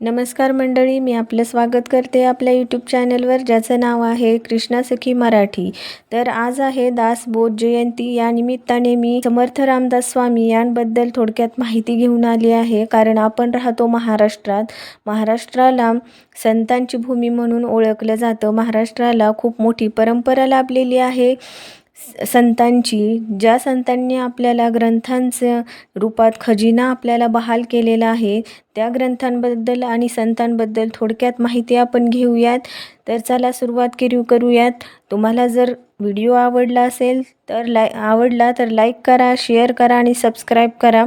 नमस्कार मंडळी मी आपलं स्वागत करते आपल्या यूट्यूब चॅनलवर ज्याचं नाव आहे कृष्णा सखी मराठी. तर आज आहे दास बोध जयंती. या निमित्ताने मी समर्थ रामदास स्वामी यांबद्दल थोडक्यात माहिती घेऊन आली आहे. कारण आपण राहतो महाराष्ट्रात. महाराष्ट्राला संतांची भूमी म्हणून ओळखलं जातं. महाराष्ट्राला खूप मोठी परंपरा लाभलेली आहे. संतांची ज्या संतांनी आपल्याला ग्रंथांचं रूपात खजिना आपल्याला बहाल केलेला आहे त्या ग्रंथांबद्दल आणि संतांबद्दल थोडक्यात माहिती आपण घेऊयात. तर चला सुरुवात करू करूयात. तुम्हाला जर व्हिडिओ आवडला असेल तर लाय आवडला तर लाईक करा शेअर करा आणि सबस्क्राईब करा.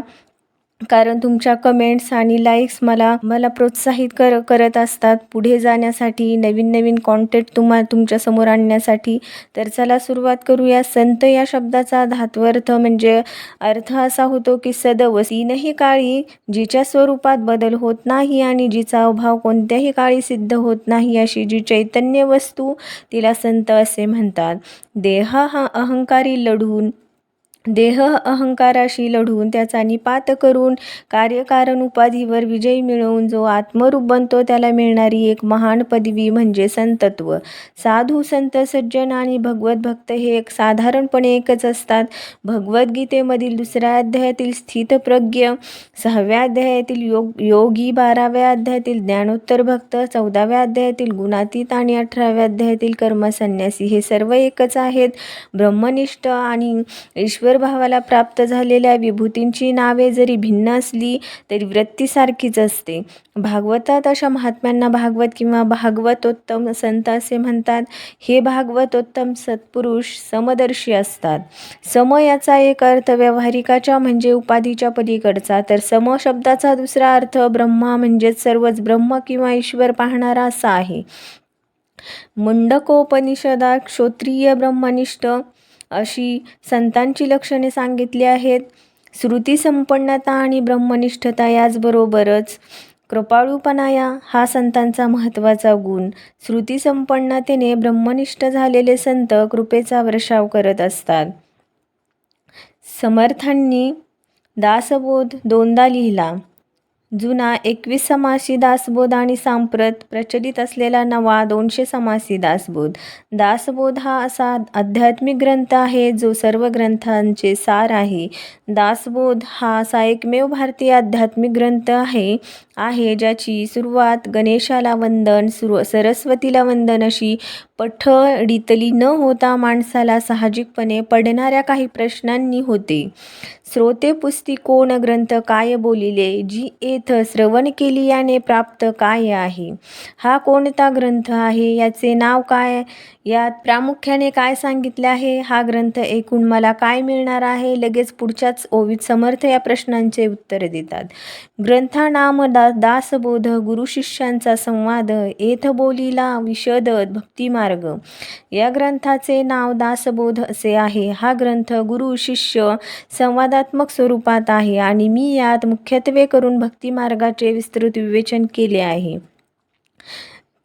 कारण तुमच्या कमेंट्स आणि लाईक्स मला मला प्रोत्साहित कर करत असतात. पुढे जाण्यासाठी नवीन नवीन कॉन्टेंट तुम्हा तुमच्यासमोर आणण्यासाठी. तर चला सुरुवात करूया. संत या शब्दाचा धात्वर्थ म्हणजे अर्थ असा होतो की सदव तीनही काळी जिच्या स्वरूपात बदल होत नाही आणि जिचा अभाव कोणत्याही काळी सिद्ध होत नाही अशी जी चैतन्य वस्तू तिला संत असे म्हणतात. देह हा अहंकारी लढून देह अहंकाराशी लढून त्याचा निपात करून कार्यकारण उपाधीवर विजय मिळवून जो आत्मरूप बनतो त्याला मिळणारी एक महान पदवी म्हणजे संतत्व. साधू संत सज्जन आणि भगवत भक्त हे एक साधारणपणे एकच असतात. भगवद्गीतेमधील दुसऱ्या अध्यायातील स्थितप्रज्ञ सहाव्या अध्यायातील योग योगी बाराव्या अध्यायातील ज्ञानोत्तर भक्त चौदाव्या अध्यायातील गुणातीत आणि अठराव्या अध्यायातील कर्मसन्यासी हे सर्व एकच आहेत. ब्रह्मनिष्ठ आणि ईश्वर भावाला प्राप्त झालेल्या विभूतींची नावे जरी भिन्न असली तरी वृत्तीसारखीच असते. भागवतात अशा महात्म्यांना भागवत किंवा भागवतोत्तम संत असे म्हणतात हे भागवतोत्तम सत्पुरुष समदर्शी असतात. सम याचा एक अर्थ व्यावहारिकाच्या म्हणजे उपाधीच्या पलीकडचा तर सम शब्दाचा दुसरा अर्थ ब्रह्मा म्हणजेच सर्वच ब्रह्म किंवा ईश्वर पाहणारा असा आहे. मुंडकोपनिषदात क्षोत्रिय ब्रह्मनिष्ठ अशी संतांची लक्षणे सांगितली आहेत. श्रुती संपन्नता आणि ब्रह्मनिष्ठता याचबरोबरच कृपाळूपणा या हा संतांचा महत्त्वाचा गुण. श्रुती संपन्नतेने ब्रह्मनिष्ठ झालेले संत कृपेचा वर्षाव करत असतात. समर्थांनी दासबोध दोनदा लिहिला. जुना एकवीस समासी दासबोध आणि सांप्रत प्रचलित असलेला नवा दोनशे समासी दासबोध. दासबोध हा असा आध्यात्मिक ग्रंथ आहे जो सर्व ग्रंथांचे सार आहे. दासबोध हा असा एकमेव भारतीय आध्यात्मिक ग्रंथ आहे आहे ज्याची सुरुवात गणेशाला वंदन सुरू सरस्वतीला वंदन अशी पठडीतली न होता माणसाला साहजिकपणे पडणाऱ्या काही प्रश्नांनी होते. श्रोते पुस्ती कोण ग्रंथ काय बोलिले? जी येथ श्रवण केली याने प्राप्त काय आहे? हा कोणता ग्रंथ आहे? याचे नाव काय? यात प्रामुख्याने काय सांगितले आहे? हा ग्रंथ ऐकून मला काय मिळणार आहे? लगेच पुढच्याच ओवीत समर्थ या प्रश्नांचे उत्तर देतात. ग्रंथानाम दा दासबोध गुरु शिष्यांचा संवाद एथ बोलीला विशद भक्तिमार्ग. या ग्रंथाचे नाव दासबोध असे आहे. हा ग्रंथ गुरु शिष्य संवादात्मक स्वरूपात आहे आणि मी यात मुख्यत्वे करून भक्तिमार्गाचे विस्तृत विवेचन केले आहे.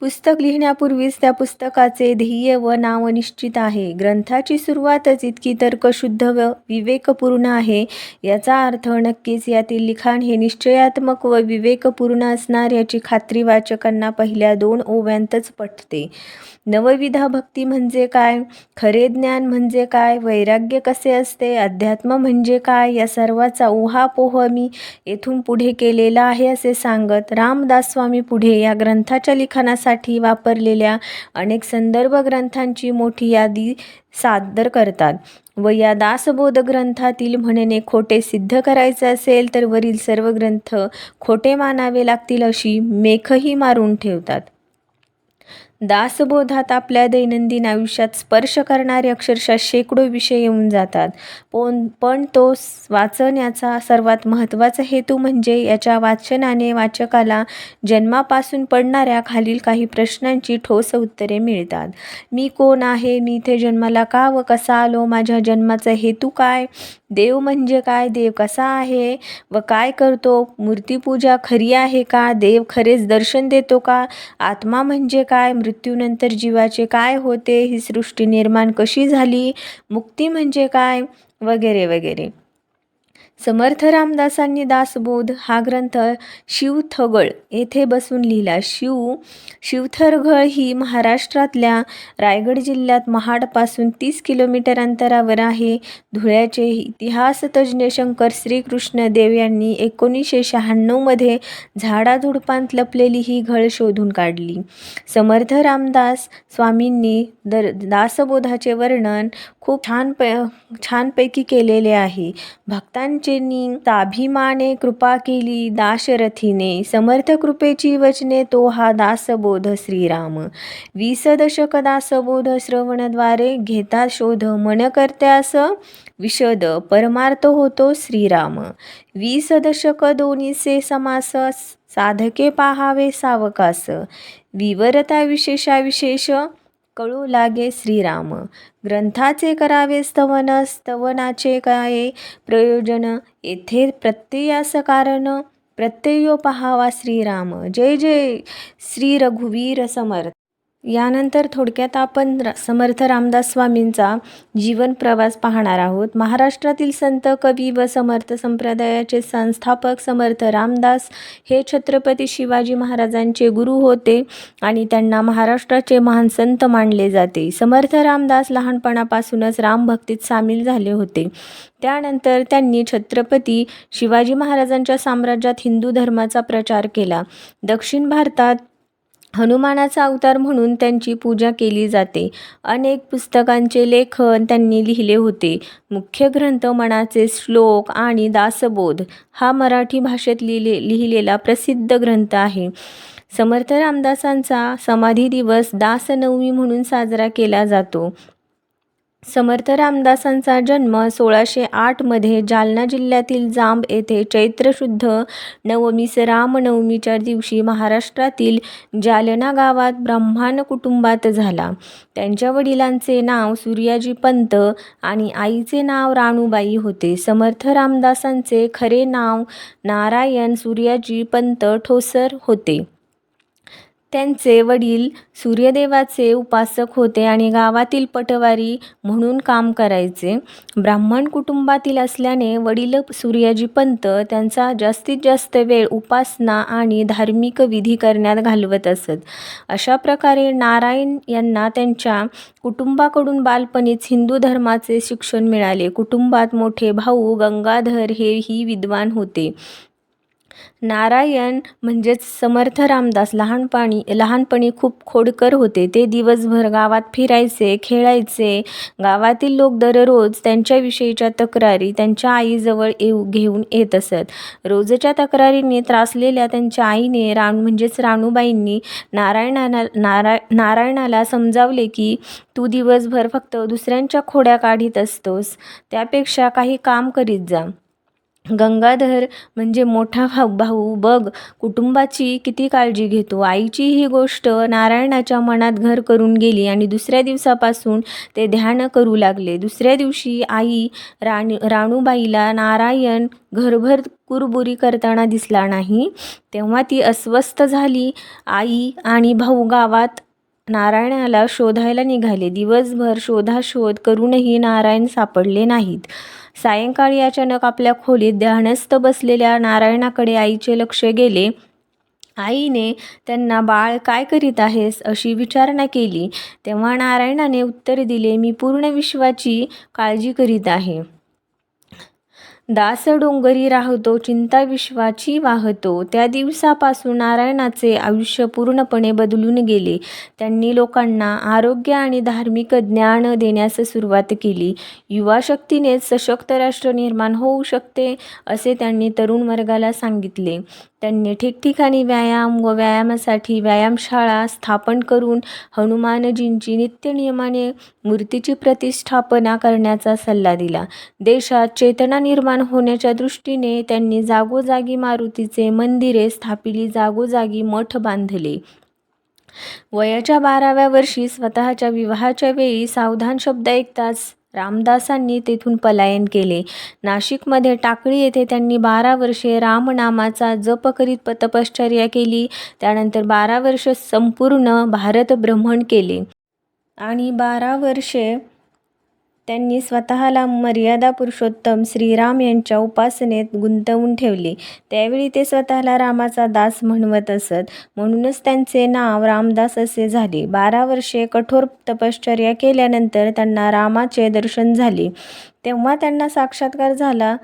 पुस्तक लिहिण्यापूर्वीच त्या पुस्तकाचे ध्येय व नाव निश्चित आहे. ग्रंथाची सुरुवातच इतकी तर्कशुद्ध व विवेकपूर्ण आहे. याचा अर्थ नक्कीच यातील लिखाण हे निश्चयात्मक व विवेकपूर्ण असणार याची खात्री वाचकांना पहिल्या दोन ओव्यांतच पटते. नवविधा भक्ती म्हणजे काय? खरे ज्ञान म्हणजे काय? वैराग्य कसे असते? अध्यात्म म्हणजे काय? या सर्वाचा उहापोह मी येथून पुढे केलेला आहे असे सांगत रामदास स्वामी पुढे या ग्रंथाच्या लिखाणासाठी वापरलेल्या अनेक संदर्भ ग्रंथांची मोठी यादी सादर करतात. व या दासबोध ग्रंथातील म्हणणे खोटे सिद्ध करायचे असेल तर वरील सर्व ग्रंथ खोटे मानावे लागतील अशी मेखही मारून ठेवतात. दासबोधात आपल्या दैनंदिन आयुष्यात स्पर्श करणारे अक्षरशः शेकडो विषय येऊन जातात. पण पण तो वाचण्याचा सर्वात महत्त्वाचा हेतू म्हणजे याच्या वाचनाने वाचकाला जन्मापासून पडणाऱ्या खालील काही प्रश्नांची ठोस उत्तरे मिळतात. मी कोण आहे? मी इथे जन्माला का व कसा आलो? माझ्या जन्माचा हेतू काय? देव म्हणजे काय? देव कसा आहे? व काय करतो? मूर्तीपूजा खरी आहे का? देव खरेच दर्शन देतो का? आत्मा म्हणजे काय? मृत्यूनंतर जीवाचे काय होते? ही सृष्टी निर्माण कशी झाली? मुक्ती म्हणजे काय? वगैरे वगैरे. समर्थ रामदासांनी दासबोध हा ग्रंथ शिवथगळ येथे बसून लिहिला. शिव शिवथरघळ ही महाराष्ट्रातल्या रायगड जिल्ह्यात महाडपासून तीस किलोमीटर अंतरावर आहे. धुळ्याचे इतिहासतज्ज्ञ शंकर श्रीकृष्ण देव यांनी एकोणीसशे शहाण्णवमध्ये झाडाझुडपांत लपलेली ही घळ शोधून काढली. समर्थ रामदास स्वामींनी दर दासबोधाचे वर्णन खूप छान प छानपैकी केलेले आहे. भक्तांचेनी ताभिमाने कृपा केली दाशरथीने समर्थ कृपेची वचने तो हा दासबोध श्रीराम. वीस दशक दासबोध श्रवणद्वारे घेता शोध मन करत्यास विशद परमार्थ होतो श्रीराम. वीस दशक दोन्हीचे समास साधके पाहावे सावकास. विवरता विशेषाविशेष कळू लागे श्रीराम. ग्रंथाचे करावे स्तवन स्तवनाचे काय प्रयोजन? येथे प्रत्ययास कारण प्रत्ययो पहावा श्रीराम. जय जय. श्री रघुवीर समर्थ. यानंतर थोडक्यात आपण रा समर्थ रामदास स्वामींचा जीवन प्रवास पाहणार आहोत. महाराष्ट्रातील संत कवी व समर्थ संप्रदायाचे संस्थापक समर्थ रामदास हे छत्रपती शिवाजी महाराजांचे गुरु होते आणि त्यांना महाराष्ट्राचे महान संत मानले जाते. समर्थ रामदास लहानपणापासूनच रामभक्तीत सामील झाले होते. त्यानंतर त्यांनी छत्रपती शिवाजी महाराजांच्या साम्राज्यात हिंदू धर्माचा प्रचार केला. दक्षिण भारतात हनुमानाचा अवतार म्हणून त्यांची पूजा केली जाते. अनेक पुस्तकांचे लेखन त्यांनी लिहिले होते. मुख्य ग्रंथ मनाचे श्लोक आणि दासबोध हा मराठी भाषेत लिहिले लिहिलेला प्रसिद्ध ग्रंथ आहे. समर्थ रामदासांचा समाधी दिवस दासनवमी म्हणून साजरा केला जातो. समर्थ रामदासांचा जन्म सोळाशे आठमध्ये जालना जिल्ह्यातील जांब येथे चैत्र शुद्ध नवमीस रामनवमीच्या दिवशी महाराष्ट्रातील जालना गावात ब्राह्मण कुटुंबात झाला. त्यांच्या वडिलांचे नाव सूर्याजी पंत आणि आईचे नाव राणूबाई होते. समर्थ रामदासांचे खरे नाव नारायण सूर्याजी पंत ठोसर होते. त्यांचे वडील सूर्यदेवाचे उपासक होते आणि गावातील पटवारी म्हणून काम करायचे. ब्राह्मण कुटुंबातील असल्याने वडील सूर्याजी पंत त्यांचा जास्तीत जास्त वेळ उपासना आणि धार्मिक विधी करण्यात घालवत असत. अशा प्रकारे नारायण यांना त्यांच्या कुटुंबाकडून बालपणीच हिंदू धर्माचे शिक्षण मिळाले. कुटुंबात मोठे भाऊ गंगाधर हेही विद्वान होते. नारायण म्हणजेच समर्थ रामदास लहानपणी लहानपणी खूप खोडकर होते. ते दिवसभर गावात फिरायचे खेळायचे. गावातील लोक दररोज त्यांच्याविषयीच्या तक्रारी त्यांच्या आईजवळ येऊ घेऊन येत असत. रोजच्या तक्रारीने त्रासलेल्या त्यांच्या आईने राण म्हणजेच राणूबाईंनी नारायणाला नाराय नारायणाला समजावले की तू दिवसभर फक्त दुसऱ्यांच्या खोड्या काढीत असतोस. त्यापेक्षा काही काम करीत जा. गंगाधर म्हणजे मोठा भाऊ भाऊ बघ कुटुंबाची किती काळजी घेतो. आईची ही गोष्ट नारायणाच्या मनात घर करून गेली आणि दुसऱ्या दिवसापासून ते ध्यान करू लागले. दुसऱ्या दिवशी आई राणी राणूबाईला नारायण घरभर कुरबुरी करताना दिसला नाही. तेव्हा ती अस्वस्थ झाली. आई आणि भाऊ गावात नारायणाला शोधायला निघाले. दिवसभर शोधाशोध करूनही नारायण सापडले नाहीत. सायंकाळी अचानक आपल्या खोलीत ध्यानस्थ बसलेल्या नारायणाकडे आईचे लक्ष गेले. आईने त्यांना बाळ काय करीत आहेस? अशी विचारणा केली. तेव्हा नारायणाने उत्तर दिले मी पूर्ण विश्वाची काळजी करीत आहे. दास डोंगरी राहतो चिंता विश्वाची वाहतो. त्या दिवसापासून नारायणाचे आयुष्य पूर्णपणे बदलून गेले. त्यांनी लोकांना आरोग्य आणि धार्मिक ज्ञान देण्यास सुरुवात केली. युवा शक्तीनेच सशक्त राष्ट्र निर्माण होऊ शकते असे त्यांनी तरुण वर्गाला सांगितले. त्यांनी ठिकठिकाणी व्यायाम व व्यायामासाठी व्यायामशाळा स्थापन करून हनुमानजींची नित्यनियमाने मूर्तीची प्रतिष्ठापना करण्याचा सल्ला दिला. देशात चेतना निर्माण होण्याच्या दृष्टीने त्यांनी जागोजागी मारुतीचे मंदिरे स्थापिली जागोजागी मठ बांधले. वयाच्या बाराव्या वर्षी स्वतःच्या विवाहाच्या वेळी सावधान शब्द ऐकताच रामदासांनी तेथून पलायन केले. नाशिकमध्ये टाकळी येथे त्यांनी बारा वर्षे रामनामाचा जप करीत तपश्चर्या केली. त्यानंतर बारा वर्ष संपूर्ण भारत भ्रमण केले. आणि बारा वर्षे त्यांनी स्वतःला मर्यादा पुरुषोत्तम श्रीराम यांच्या उपासनेत गुंतवून ठेवले. त्यावेळी ते स्वतःला रामाचा दास म्हणवत असत. म्हणूनच त्यांचे नाव रामदास असे झाले. बारा वर्षे कठोर तपश्चर्या केल्यानंतर त्यांना रामाचे दर्शन झाले. तेव्हा त्यांना साक्षात्कार झाला.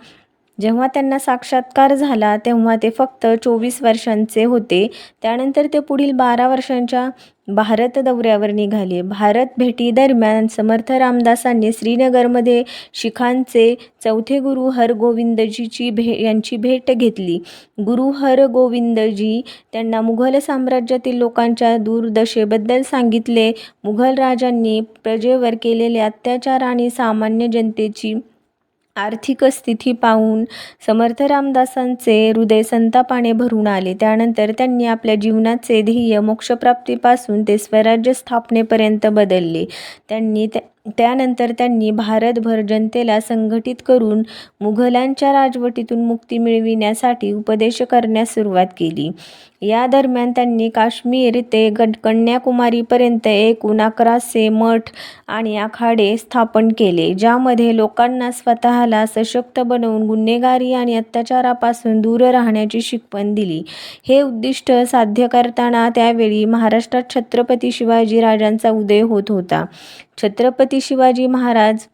जेव्हा त्यांना साक्षात्कार झाला तेव्हा ते फक्त चोवीस वर्षांचे होते. त्यानंतर ते पुढील बारा वर्षांच्या भारत दौऱ्यावर निघाले. भारत भेटीदरम्यान समर्थ रामदासांनी श्रीनगरमध्ये शिखांचे चौथे गुरु हरगोविंदजीची भे यांची भेट घेतली. गुरु हरगोविंदजी त्यांना मुघल साम्राज्यातील लोकांच्या दुर्दशेबद्दल सांगितले. मुघल राजांनी प्रजेवर केलेले अत्याचार आणि सामान्य जनतेची आर्थिक स्थिती पाहून समर्थ रामदासांचे हृदय संतापाने भरून आले. त्यानंतर त्यांनी आपल्या जीवनाचे ध्येय मोक्षप्राप्तीपासून ते स्वराज्य स्थापनेपर्यंत बदलले. त्यांनी त्या त्यानंतर त्यांनी भारतभर जनतेला संघटित करून मुघलांच्या राजवटीतून मुक्ती मिळविण्यासाठी उपदेश करण्यास सुरुवात केली. या दरम्यान त्यांनी काश्मीर ते गड कन्याकुमारीपर्यंत एकूण अकराशे मठ आणि आखाडे स्थापन केले ज्यामध्ये लोकांना स्वतःला सशक्त बनवून गुन्हेगारी आणि अत्याचारापासून दूर राहण्याची शिकवण दिली. हे उद्दिष्ट साध्य करताना त्यावेळी महाराष्ट्रात छत्रपती शिवाजी राजांचा उदय होत होता. छत्रपती शिवाजी महाराज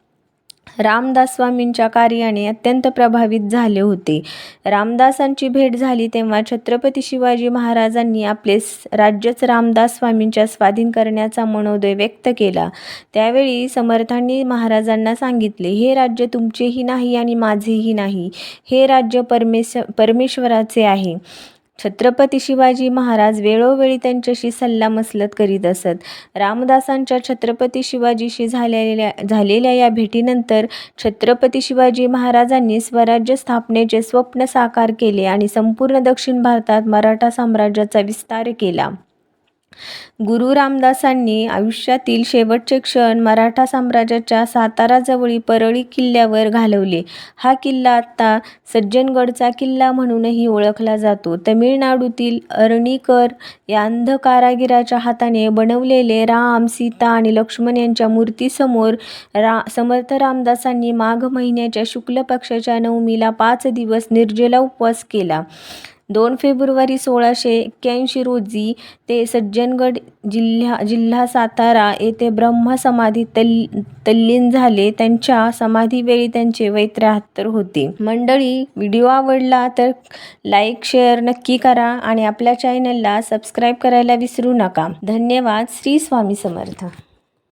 रामदास स्वामींच्या कार्याने अत्यंत प्रभावित झाले होते. रामदासांची भेट झाली तेव्हा छत्रपती शिवाजी महाराजांनी आपले राज्यच रामदास स्वामींच्या स्वाधीन करण्याचा मनोदय व्यक्त केला. त्यावेळी समर्थांनी महाराजांना सांगितले हे राज्य तुमचेही नाही आणि माझेही नाही. हे राज्य परमेश परमेश्वराचे आहे. छत्रपती शिवाजी महाराज वेळोवेळी त्यांच्याशी सल्लामसलत करीत असत. रामदासांच्या छत्रपती शिवाजीशी झालेल्या झालेल्या या भेटीनंतर छत्रपती शिवाजी महाराजांनी स्वराज्य स्थापनेचे स्वप्न साकार केले आणि संपूर्ण दक्षिण भारतात मराठा साम्राज्याचा विस्तार केला. गुरु रामदासांनी आयुष्यातील शेवटचे क्षण मराठा साम्राज्याच्या साताराजवळी परळी किल्ल्यावर घालवले. हा किल्ला आता सज्जनगडचा किल्ला म्हणूनही ओळखला जातो. तमिळनाडूतील अरणीकर या अंध कारागिराच्या हाताने बनवलेले राम सीता आणि लक्ष्मण यांच्या मूर्तीसमोर रा समर्थ रामदासांनी माघ महिन्याच्या शुक्ल पक्षाच्या नवमीला पाच दिवस निर्जला उपवास केला. दोन फेब्रुवारी सोळाशे एक्क्याऐंशी रोजी ते सज्जनगड जिल्हा जिल्हा सातारा येथे ब्रह्मसमाधी तल् तल्लीन झाले. त्यांच्या समाधीवेळी त्यांचे वय त्र्याहत्तर होते. मंडळी व्हिडिओ आवडला तर लाईक शेअर नक्की करा आणि आपल्या चॅनलला सबस्क्राईब करायला विसरू नका. धन्यवाद. श्री स्वामी समर्थ.